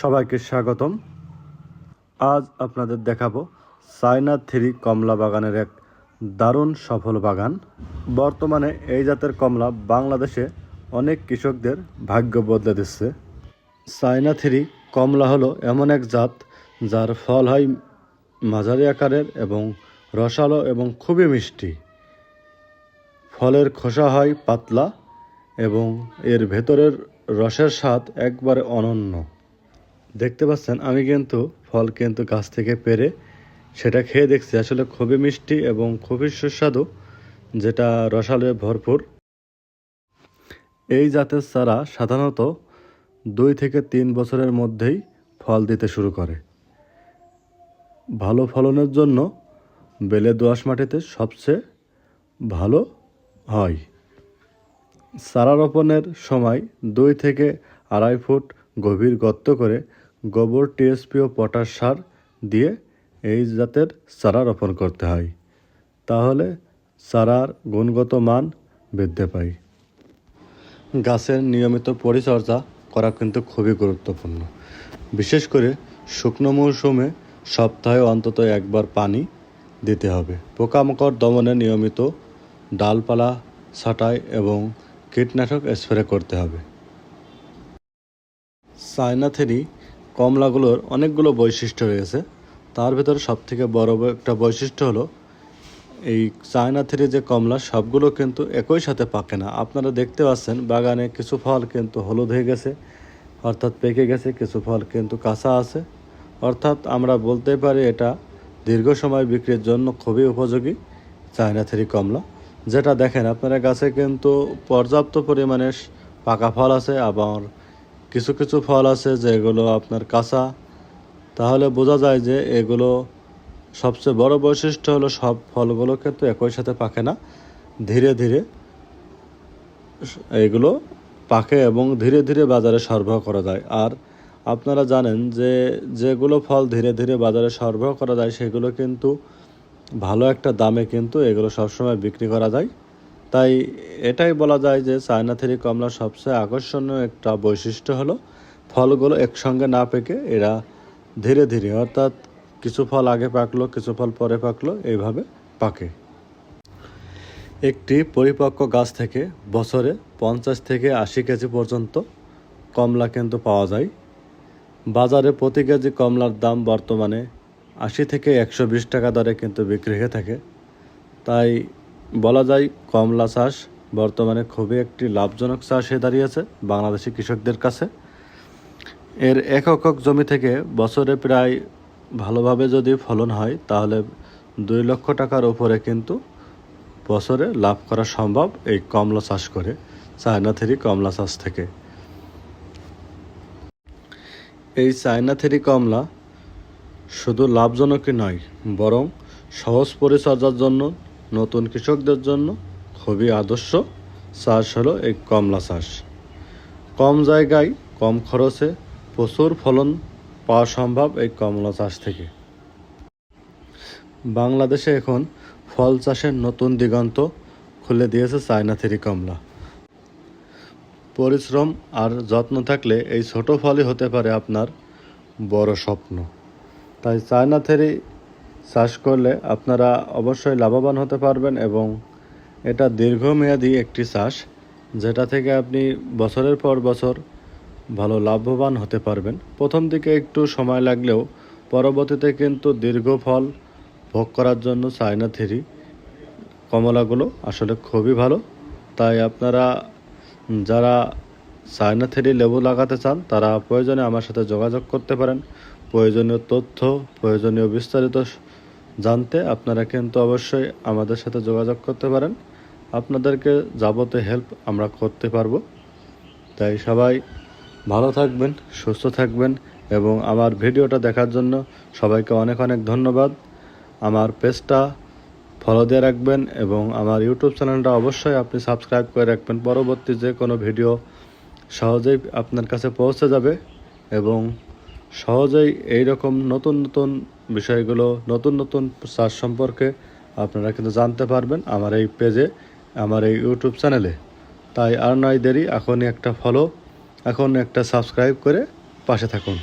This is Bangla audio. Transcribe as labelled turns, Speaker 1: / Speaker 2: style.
Speaker 1: সবাইকে স্বাগতম। আজ আপনাদের দেখাবো চায়না থ্রি কমলা বাগানের এক দারুণ সফল বাগান। বর্তমানে এই জাতের কমলা বাংলাদেশে অনেক কৃষকদের ভাগ্য বদলে দিচ্ছে। চায়না থ্রি কমলা হলো এমন এক জাত যার ফল হয় মাঝারি আকারের এবং রসালো এবং খুবই মিষ্টি। ফলের খোসা হয় পাতলা এবং এর ভেতরের রসের স্বাদ একবারে অনন্য। দেখতে পাচ্ছেন, আমি কিন্তু ফল কিন্তু গাছ থেকে পেরে সেটা খেয়ে দেখছি। আসলে খুবই মিষ্টি এবং খুবই সুস্বাদু, যেটা রসালে ভরপুর। এই জাতের চারা সাধারণত দুই থেকে তিন বছরের মধ্যেই ফল দিতে শুরু করে। ভালো ফলনের জন্য বেলে দোআঁশ মাটিতে সবচেয়ে ভালো হয়। চারা রোপণের সময় দুই থেকে আড়াই ফুট গভীর গর্ত করে গোবর টিএসপি ও পটাশ সার দিয়ে এই জাতের চারা রোপণ করতে হয়। তাহলে চারার গুণগত মান বৃদ্ধি পায়। গাছের নিয়মিত পরিচর্যা করা কিন্তু খুবই গুরুত্বপূর্ণ। বিশেষ করে শুকনো মৌসুমে সপ্তাহে অন্তত একবার পানি দিতে হবে। পোকামাকড় দমনে নিয়মিত ডালপালা ছাঁটাই এবং কীটনাশক স্প্রে করতে হবে। চায়না থেরি কমলাগুলোর অনেকগুলো বৈশিষ্ট্য রয়েছে তার ভেতরে সবথেকে বড় একটা বৈশিষ্ট্য হলো, এই চায়না থ্রি যে কমলা, সবগুলো কিন্তু একই সাথে পাকে না। আপনারা দেখতে পাচ্ছেন, বাগানে কিছু ফল কিন্তু হলুদ হয়ে গেছে, অর্থাৎ পেকে গেছে, কিছু ফল কিন্তু কাঁচা আছে। অর্থাৎ আমরা বলতে পারি এটা দীর্ঘ সময় বিক্রির জন্য খুবই উপযোগী চায়না থ্রি কমলা। যেটা দেখেন, আপনারা গাছে কিন্তু পর্যাপ্ত পরিমাণে পাকা ফল আছে আবার কিছু কিছু ফল আছে যেগুলো আপনার কাঁচা। তাহলে বোঝা যায় যে এগুলো সবচেয়ে বড় বৈশিষ্ট্য হলো সব ফলগুলো কিন্তু একই সাথে পাকে না। ধীরে ধীরে এগুলো পাকে এবং ধীরে ধীরে বাজারে সরবরাহ করা যায়। আর আপনারা জানেন যে যেগুলো ফল ধীরে ধীরে বাজারে সরবরাহ করা যায়, সেগুলো কিন্তু ভালো একটা দামে কিন্তু এগুলো সবসময় বিক্রি করা যায়। তাই এটাই বলা যায় যে চায়না থ্রি কমলা সবচেয়ে আকর্ষণীয় একটা বৈশিষ্ট্য হলো, ফলগুলো একসঙ্গে না পেকে এরা ধীরে ধীরে, অর্থাৎ কিছু ফল আগে পাকলো, কিছু ফল পরে পাকলো, এইভাবে পাকে। একটি পরিপক্ক গাছ থেকে বছরে পঞ্চাশ থেকে আশি কেজি পর্যন্ত কমলা কিন্তু পাওয়া যায়। বাজারে প্রতি কেজি কমলার দাম বর্তমানে আশি থেকে একশো বিশ টাকা দরে কিন্তু বিক্রি হয়ে থাকে। তাই বলা যায়, কমলা চাষ বর্তমানে খুবই একটি লাভজনক চাষ হয়ে দাঁড়িয়েছে বাংলাদেশি কৃষকদের কাছে। এর এক একক জমি থেকে বছরে প্রায় ভালোভাবে যদি ফলন হয়, তাহলে দুই লক্ষ টাকার উপরে কিন্তু বছরে লাভ করা সম্ভব এই কমলা চাষ করে চায়না থেরি কমলা চাষ থেকে। এই চায়না থেরি কমলা শুধু লাভজনকই নয়, বরং সহজ পরিচর্যার জন্য নতুন কৃষকদের জন্য খুবই আদর্শ চাষ হলো এই কমলা চাষ। কম জায়গায় কম খরচে প্রচুর ফলন পাওয়া সম্ভব এই কমলা চাষ থেকে। বাংলাদেশে এখন ফল চাষের নতুন দিগন্ত খুলে দিয়েছে চায়না থেরি কমলা। পরিশ্রম আর যত্ন থাকলে এই ছোট ফলই হতে পারে আপনার বড় স্বপ্ন। তাই চায়না থেরি চাষ করলে আপনারা অবশ্যই লাভবান হতে পারবেন এবং এটা দীর্ঘমেয়াদী একটি চাষ যেটা থেকে আপনি বছরের পর বছর ভালো লাভবান হতে পারবেন। প্রথম দিকে একটু সময় লাগলেও পরবর্তীতে কিন্তু দীর্ঘ ফল ভোগ করার জন্য চায়না থেরি কমলাগুলো আসলে খুবই ভালো। তাই আপনারা যারা চায়না থেরি লেবু লাগাতে চান, তারা প্রয়োজনে আমার সাথে যোগাযোগ করতে পারেন। প্রয়োজনীয় তথ্য, প্রয়োজনীয় বিস্তারিত জানতে আপনারা কিন্তু অবশ্যই আমাদের সাথে যোগাযোগ করতে পারেন। আপনাদেরকে যাবতীয় হেল্প আমরা করতে পারব। তাই সবাই ভালো থাকবেন, সুস্থ থাকবেন এবং আমার ভিডিওটা দেখার জন্য সবাইকে অনেক অনেক ধন্যবাদ। আমার পেজটা ফলো দিয়ে রাখবেন এবং আমার ইউটিউব চ্যানেলটা অবশ্যই আপনি সাবস্ক্রাইব করে রাখবেন। পরবর্তী যে কোনো ভিডিও সহজেই আপনার কাছে পৌঁছে যাবে এবং সহজেই এই রকম নতুন নতুন বিষয়গুলো নতুন নতুন চাষ সম্পর্কে আপনারা কিন্তু জানতে পারবেন আমার এই পেজে, আমার এই ইউটিউব চ্যানেলে। তাই আর নয় দেরি, এখনই একটা ফলো এখন একটা সাবস্ক্রাইব করে পাশে থাকুন।